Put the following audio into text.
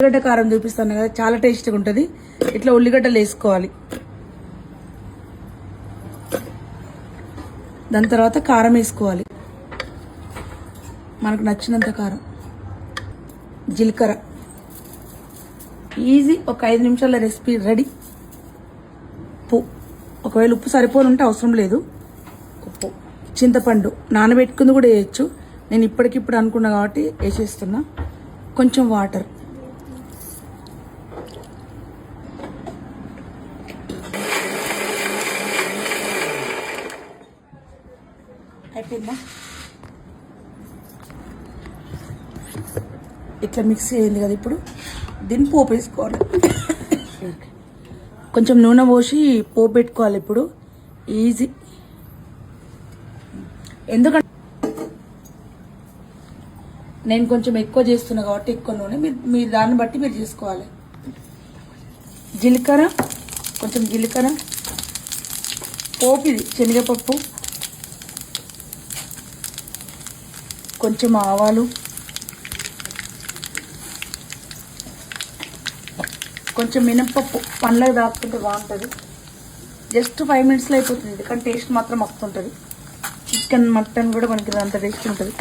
ఉల్లిగడ్డ కారం చూపిస్తాను కదా చాలా టేస్ట్గా ఉంటుంది. ఇట్లా ఉల్లిగడ్డలు వేసుకోవాలి. దాని తర్వాత కారం వేసుకోవాలి. మనకు నచ్చినంత కారం. జీలకర్ర. ఈజీ ఒక ఐదు నిమిషాల రెసిపీ రెడీ. ఉప్పు. ఒకవేళ ఉప్పు సరిపోనుంటే అవసరం లేదు. ఉప్పు. చింతపండు నానబెట్టుకుంది కూడా వేయచ్చు. నేను ఇప్పటికిప్పుడు అనుకున్నా కాబట్టి వేసేస్తున్నా. కొంచెం వాటర్. అయిపోయిందా? ఇట్లా మిక్స్ అయింది కదా ఇప్పుడు. దీన్ని పోపు వేసుకోవాలి. కొంచెం నూనె పోసి పోపు పెట్టుకోవాలి ఇప్పుడు. ఈజీ ఎందుకంటే నేను కొంచెం ఎక్కువ చేస్తున్నా కాబట్టి ఎక్కువ నూనె. మీరు మీ దాన్ని బట్టి మీరు చేసుకోవాలి. జీలకర్ర కొంచెం జీలకర్ర పోపు ఇది శనగపప్పు కొంచెం ఆవాలు కొంచెం మినప్పప్పు పండ్లకు దాక్కుంటే బాగుంటుంది. జస్ట్ ఫైవ్ మినిట్స్లో అయిపోతుంది ఎందుకంటే కానీ టేస్ట్ మాత్రం మస్తుంటుంది చికెన్ మటన్ కూడా మనకి అంత టేస్ట్ ఉంటుంది.